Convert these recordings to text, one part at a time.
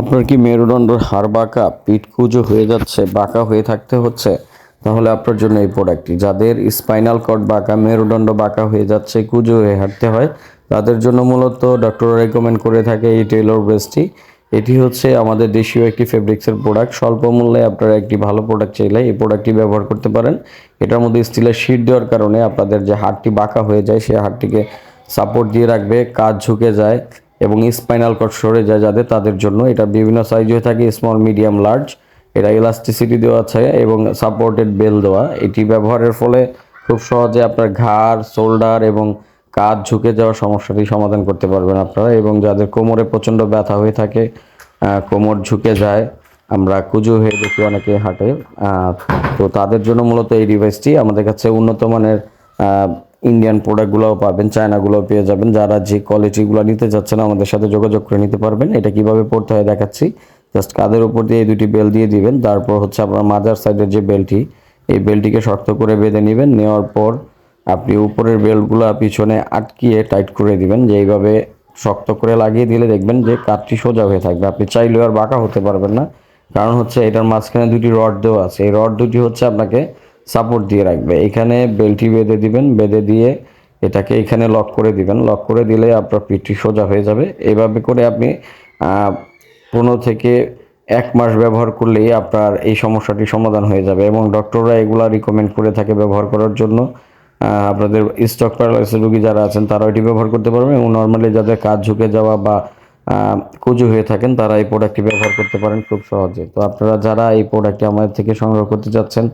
আপনার কি মেরুদণ্ডের হাড় বাঁকা, পিঠ কুজো হয়ে যাচ্ছে, বাঁকা হয়ে থাকতে হচ্ছে? তাহলে আপনার জন্য এই প্রোডাক্টটি যাদের স্পাইনাল কর্ড বাঁকা, মেরুদণ্ড বাঁকা হয়ে যাচ্ছে, কুজো হয়ে হাঁটতে হয়, তাদের জন্য মূলত ডক্টর রেকমেন্ড করে থাকে এই টেলর ব্রেসটি এটি হচ্ছে আমাদের দেশীয় একটি ফেব্রিক্সের প্রোডাক্ট স্বল্প মূল্যে আপনারা একটি ভালো প্রোডাক্ট চাইলে এই প্রোডাক্টটি ব্যবহার করতে পারেন। এটার মধ্যে স্টিলের শিট দেওয়ার কারণে আপনাদের যে হাড়টি বাঁকা হয়ে যায় সেই হাড়টিকে সাপোর্ট দিয়ে রাখবে, কাজ ঝুঁকে যায়। এবং স্পাইনাল কর্ড সরে যায় যাদের তাদের জন্য। এটা বিভিন্ন সাইজ হয়ে থাকে স্মল মিডিয়াম লার্জ এটা ইলাস্টিসিটি দেওয়া আছে এবং সাপোর্টেড বেল দেওয়া। এটি ব্যবহারের ফলে খুব সহজে আপনার ঘাড় শোল্ডার এবং কাঁধ ঝুঁকে যাওয়ার সমস্যাটি সমাধান করতে পারবেন আপনারা। এবং যাদের কোমরে প্রচণ্ড ব্যথা হয়ে থাকে কোমর ঝুঁকে যায়, আমরা কুজো হয়ে দেখি অনেকে হাঁটে। তো তাদের জন্য মূলত এই ডিভাইসটি আমাদের কাছে উন্নত মানের ইন্ডিয়ান প্রোডাক্টগুলোও পাবেন চায়নাগুলোও পেয়ে যাবেন। যারা যে কোয়ালিটিগুলো নিতে চাচ্ছেন আমাদের সাথে যোগাযোগ করে নিতে পারবেন। এটা কীভাবে পড়তে হয় দেখাচ্ছি। জাস্ট কাদের উপর দিয়ে এই দুটি বেল দিয়ে দিবেন। তারপর হচ্ছে আপনার মাজার সাইডের যে বেলটি এই বেলটিকে শক্ত করে বেঁধে নেবেন। নেওয়ার পর আপনি উপরের বেলগুলো পিছনে আটকিয়ে টাইট করে দিবেন। যে এইভাবে শক্ত করে লাগিয়ে দিলে দেখবেন যে কাঠটি সোজা হয়ে থাকবে। আপনি চাইলেও আর বাঁকা হতে পারবেন না। কারণ হচ্ছে এটার মাঝখানে দুটি রড দেওয়া আছে। এই রড দুটি হচ্ছে আপনাকে সাপোর্ট দিয়ে রাখবে। এখানে বেলটি বেঁধে দিবেন, বেঁধে দিয়ে এটাকে এখানে লক করে দিবেন। লক করে দিলে আপনার পিঠটি সোজা হয়ে যাবে। এভাবে করে আপনি পনেরো থেকে এক মাস ব্যবহার করলেই আপনার এই সমস্যাটি সমাধান হয়ে যাবে এবং ডক্টররা এগুলা রিকমেন্ড করে থাকে ব্যবহার করার জন্য। আপনাদের স্টক প্যারালাইসিস রোগী যারা আছেন তারা এটি ব্যবহার করতে পারবেন এবং নর্মালি যাদের কাজ ঝুঁকে যাওয়া বা কুজু হয়ে থাকেন তারা এই প্রোডাক্টটি ব্যবহার করতে পারেন খুব সহজে। তো আপনারা যারা এই প্রোডাক্টটি আমাদের থেকে সংগ্রহ করতে চাচ্ছেন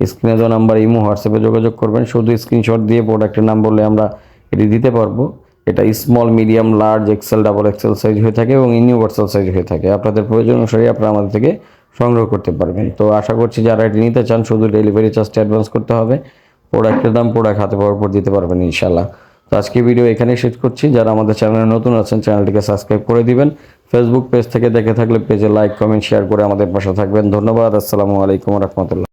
স্ক্রিনে দেওয়া নাম্বার ইমো, হোয়াটসঅ্যাপে যোগাযোগ করবেন। শুধু স্ক্রিনশট দিয়ে প্রোডাক্টের নাম বললে আমরা এটি দিতে পারব। এটা small medium large XL double XL size হয়ে থাকে এবং ইউনিভার্সাল সাইজ হয়ে থাকে। আপনাদের প্রয়োজন অনুসারে আপনারা আমাদের থেকে সংগ্রহ করতে পারবেন। তো আশা করছি যারা এটি নিতে চান, শুধু ডেলিভারি চার্জটা অ্যাডভান্স করতে হবে। প্রোডাক্টের দাম প্রোডাক্ট হাতে পাওয়ার পর দিতে পারবেন ইনশাল্লাহ তো আজকে ভিডিও এখানেই শেষ করছি। যারা আমাদের চ্যানেলে নতুন আছেন চ্যানেলটিকে সাবস্ক্রাইব করে দিবেন। ফেসবুক পেজ থেকে দেখে থাকলে পেজে লাইক কমেন্ট শেয়ার করে আমাদের পাশে থাকবেন। ধন্যবাদ। আসসালামু আলাইকুম রহমতুল্লাহ।